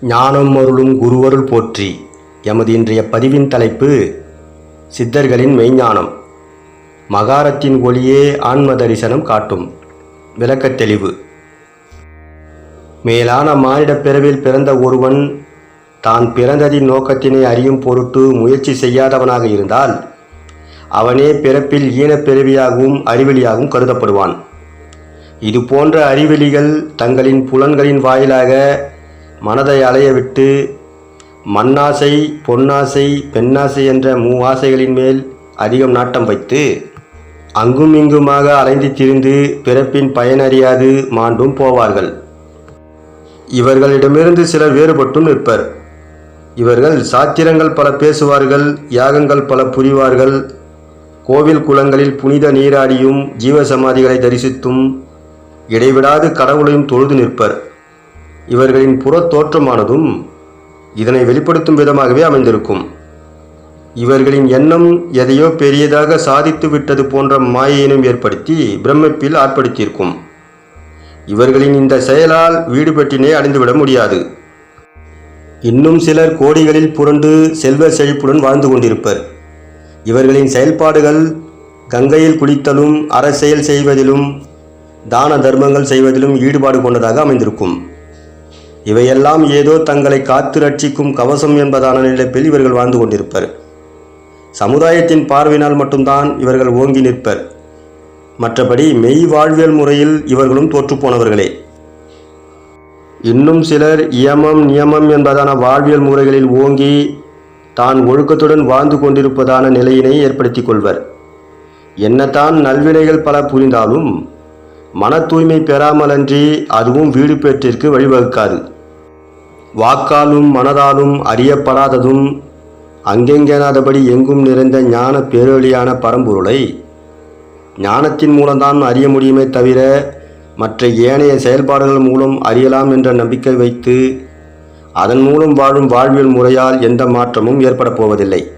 ஞானம் அருளும் குருவருள் போற்றி. எமது இன்றைய பதிவின் தலைப்பு சித்தர்களின் மெய்ஞானம். மகாரத்தின் ஒளியே ஆன்ம தரிசனம் காட்டும். விளக்கத் தெளிவு. மேலான மானிடப் பிறவில் பிறந்த ஒருவன் தான் பிறந்ததின் நோக்கத்தினை அறியும் பொருட்டு முயற்சி செய்யாதவனாக இருந்தால் அவனே பிறப்பில் ஈனப் பிறவியாகவும் அறிவெளியாகவும் கருதப்படுவான். இது போன்ற அறிவெளிகள் தங்களின் புலன்களின் வாயிலாக மனதை அலைய விட்டு மண்ணாசை பொன்னாசை பெண்ணாசை என்ற மூவாசைகளின் மேல் அதிகம் நாட்டம் வைத்து அங்கும் இங்குமாக அலைந்து திரிந்து பிறப்பின் பயனறியாது மாண்டும் போவார்கள். இவர்களிடமிருந்து சிலர் வேறுபட்டும் நிற்பர். இவர்கள் சாத்திரங்கள் பல பேசுவார்கள் யாகங்கள் பல புரிவார்கள். கோவில் குளங்களில் புனித நீராடியும் ஜீவசமாதிகளை தரிசித்தும் இடைவிடாது கடவுளையும் தொழுது நிற்பர். இவர்களின் புற தோற்றமானதும் இதனை வெளிப்படுத்தும் விதமாகவே அமைந்திருக்கும். இவர்களின் எண்ணம் எதையோ பெரியதாக சாதித்து விட்டது போன்ற மாயையினும் ஏற்படுத்தி பிரமிப்பில் ஆட்படுத்தியிருக்கும். இவர்களின் இந்த செயலால் வீடு பெற்றினே அடைந்துவிட முடியாது. இன்னும் சிலர் கோடிகளில் புரண்டு செல்வ செழிப்புடன் வாழ்ந்து கொண்டிருப்பர். இவர்களின் செயல்பாடுகள் கங்கையில் குளித்தலும் அரசியல் செய்வதிலும் தான தர்மங்கள் செய்வதிலும் ஈடுபாடு கொண்டதாக அமைந்திருக்கும். இவையெல்லாம் ஏதோ தங்களை காத்து ரட்சிக்கும் கவசம் என்பதான நிலைப்பில் இவர்கள் வாழ்ந்து கொண்டிருப்பர். சமுதாயத்தின் பார்வையினால் மட்டும்தான் இவர்கள் ஓங்கி நிற்பர். மற்றபடி மெய் வாழ்வியல் முறையில் இவர்களும் தோற்றுப்போனவர்களே இன்னும் சிலர் இயமம் நியமம் என்பதான வாழ்வியல் முறைகளில் ஓங்கி தான் ஒழுக்கத்துடன் வாழ்ந்து கொண்டிருப்பதான நிலையினை ஏற்படுத்தி கொள்வர். என்னதான் நல்வினைகள் பல புரிந்தாலும் மன தூய்மை பெறாமலன்றி அதுவும் வீடு பேற்றிற்கு வழிவகுக்காது. வாக்காலும் மனதாலும் அறியப்படாததும் அங்கெங்கெனாதபடி எங்கும் நிறைந்த ஞான பேரொழியான பரம்பொருளை ஞானத்தின் மூலம்தான் அறிய முடியுமே தவிர மற்ற ஏனைய செயல்பாடுகள் மூலம் அறியலாம் என்ற நம்பிக்கை வைத்து அதன் மூலம் வாழும் வாழ்வியல் முறையால் எந்த மாற்றமும் ஏற்பட போவதில்லை.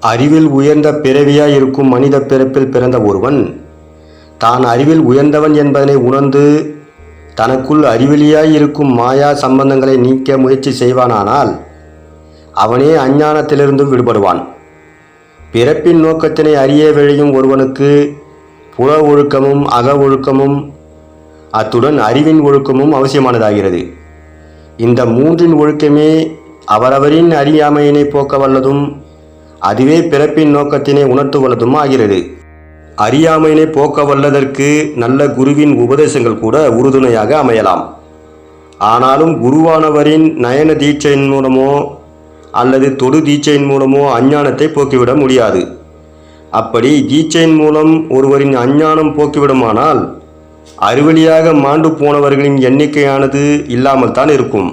அறிவில் உயர்ந்த பிறவியாய் இருக்கும் மனித பிறப்பில் பிறந்த ஒருவன் தான் அறிவில் உயர்ந்தவன் என்பதனை உணர்ந்து தனக்குள் அறிவெளியாய் இருக்கும் மாயா சம்பந்தங்களை நீக்க முயற்சி செய்வானானால் அவனே அஞ்ஞானத்திலிருந்தும் விடுபடுவான். பிறப்பின் நோக்கத்தினை அறிய விழையும் ஒருவனுக்கு புற ஒழுக்கமும் அக ஒழுக்கமும் அத்துடன் அறிவின் ஒழுக்கமும் அவசியமானதாகிறது. இந்த மூன்றின் ஒழுக்கமே அவரவரின் அறியாமையினை போக்க வல்லதும் அதுவே பிறப்பின் நோக்கத்தினை உணர்த்துவல்லதும் ஆகிறது. அறியாமையினை போக்க வல்லதற்கு நல்ல குருவின் உபதேசங்கள் கூட உறுதுணையாக அமையலாம். ஆனாலும் குருவானவரின் நயன தீட்சையின் மூலமோ அல்லது தொடு தீட்சையின் மூலமோ அஞ்ஞானத்தை போக்கிவிட முடியாது. அப்படி தீட்சையின் மூலம் ஒருவரின் அஞ்ஞானம் போக்கிவிடுமானால் அறிவழியாக மாண்டு போனவர்களின் எண்ணிக்கையானது இல்லாமல் தான் இருக்கும்.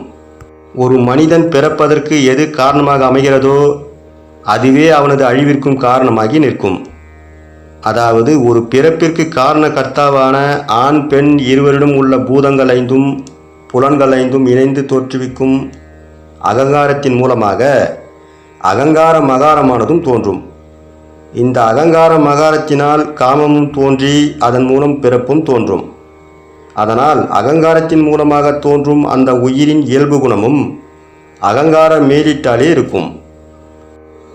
ஒரு மனிதன் பிறப்பதற்கு எது காரணமாக அமைகிறதோ அதுவே அவனது அழிவிற்கும் காரணமாகி நிற்கும். அதாவது ஒரு பிறப்பிற்கு காரண கர்த்தாவான ஆண் பெண் இருவரிடம் உள்ள பூதங்கள் ஐந்தும் புலன்கள் ஐந்தும் இணைந்து தோற்றுவிக்கும் அகங்காரத்தின் மூலமாக அகங்கார மகாரமானதும் தோன்றும். இந்த அகங்கார மகாரத்தினால் காமமும் தோன்றி அதன் மூலம் பிறப்பும் தோன்றும். அதனால் அகங்காரத்தின் மூலமாக தோன்றும் அந்த உயிரின் இயல்பு குணமும் அகங்கார மேலிட்டாலே இருக்கும்.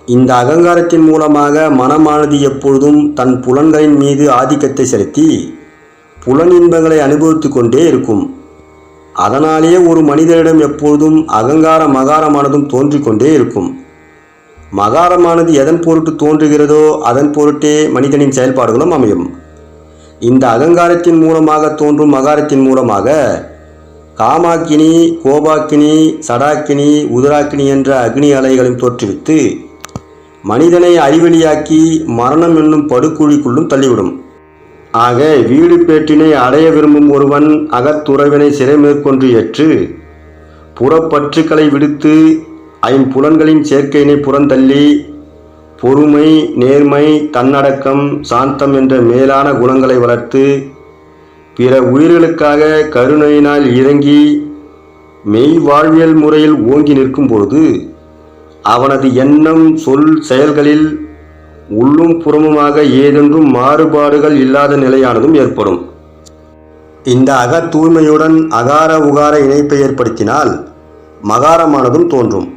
இந்த அகங்காரத்தின் மூலமாக மனமானது எப்பொழுதும் தன் புலன்களின் மீது ஆதிக்கத்தை செலுத்தி புலன் இன்பங்களை அனுபவித்து கொண்டே இருக்கும். அதனாலேயே ஒரு மனிதரிடம் எப்பொழுதும் அகங்கார மகாரமானதும் தோன்றிக் கொண்டே இருக்கும். மகாரமானது எதன் பொருட்டு தோன்றுகிறதோ அதன் பொருட்டே மனிதனின் செயல்பாடுகளும் அமையும். இந்த அகங்காரத்தின் மூலமாக தோன்றும் மகாரத்தின் மூலமாக காமாக்கினி கோபாக்கினி சடாக்கினி உதராக்கினி என்ற அக்னி அலைகளையும் தோற்றுவித்து மனிதனை அறிவெளியாக்கி மரணம் என்னும் படுகுழிக்குள்ளும் தள்ளிவிடும். ஆக வீடு பேட்டினை அடைய விரும்பும் ஒருவன் அகத்துறவினை சிறை மேற்கொண்டு ஏற்று புறப்பற்றுக்களை விடுத்து ஐம்புலன்களின் சேர்க்கையினை புறந்தள்ளி பொறுமை நேர்மை தன்னடக்கம் சாந்தம் என்ற மேலான குணங்களை வளர்த்து பிற உயிர்களுக்காக கருணையினால் இறங்கி மெய் வாழ்வியல் முறையில் ஓங்கி நிற்கும் பொழுது அவனது எண்ணம் சொல் செயல்களில் உள்ளும் புறமுமாக ஏதென்றும் மாறுபாடுகள் இல்லாத நிலையானதும் ஏற்படும். இந்த அக தூய்மையுடன் அகார உகார இணைப்பை ஏற்படுத்தினால் மகாரமானதும் தோன்றும்.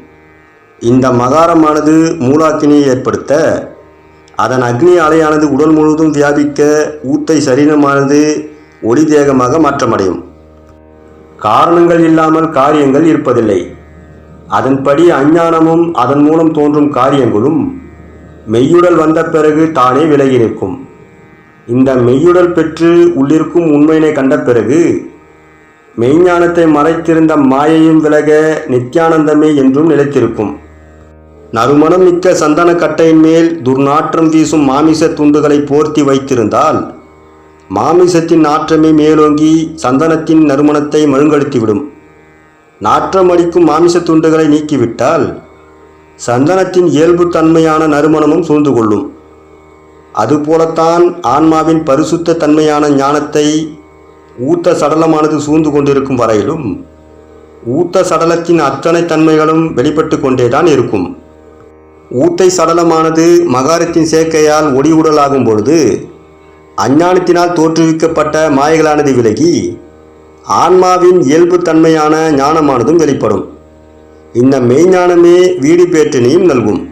இந்த மகாரமானது மூலாக்கினியை ஏற்படுத்த அதன் அக்னி அலையானது உடல் முழுவதும் வியாபிக்க ஊத்தை சரீரமானது ஒளி தேகமாக மாற்றமடையும். காரணங்கள் இல்லாமல் காரியங்கள் இருப்பதில்லை. அதன்படி அஞ்ஞானமும் அதன் மூலம் தோன்றும் காரியங்களும் மெய்யுடல் வந்த பிறகு தானே விலகி நிற்கும். இந்த மெய்யுடல் பெற்று உள்ளிருக்கும் உண்மையினை கண்ட பிறகு மெய்ஞானத்தை மறைத்திருந்த மாயையும் விலக நித்யானந்தமே என்றும் நிலைத்திருக்கும். நறுமணம் மிக்க சந்தன கட்டையின் மேல் துர்நாற்றம் வீசும் மாமிச துண்டுகளை போர்த்தி வைத்திருந்தால் மாமிசத்தின் நாற்றமே மேலோங்கி சந்தனத்தின் நறுமணத்தை மழுங்கெடுத்துவிடும். நாற்றம் அடிக்கும் மாமிச துண்டுகளை நீக்கிவிட்டால் சந்தனத்தின் இயல்பு தன்மையான நறுமணமும் சூழ்ந்து கொள்ளும். அதுபோலத்தான் ஆன்மாவின் பரிசுத்த தன்மையான ஞானத்தை ஊத்த சடலமானது சூழ்ந்து கொண்டிருக்கும் வரையிலும் ஊத்த சடலத்தின் அத்தனை தன்மைகளும் வெளிப்பட்டு கொண்டேதான் இருக்கும். ஊத்தை சடலமானது மகாரத்தின் சேர்க்கையால் ஒளி உடலாகும் பொழுது அஞ்ஞானத்தினால் தோற்றுவிக்கப்பட்ட மாயைகளானது விலகி ஆன்மாவின் இயல்பு தன்மையான ஞானமானதும் வெளிப்படும். இந்த மெய்ஞானமே வீடு பேற்றினையும் நல்கும்.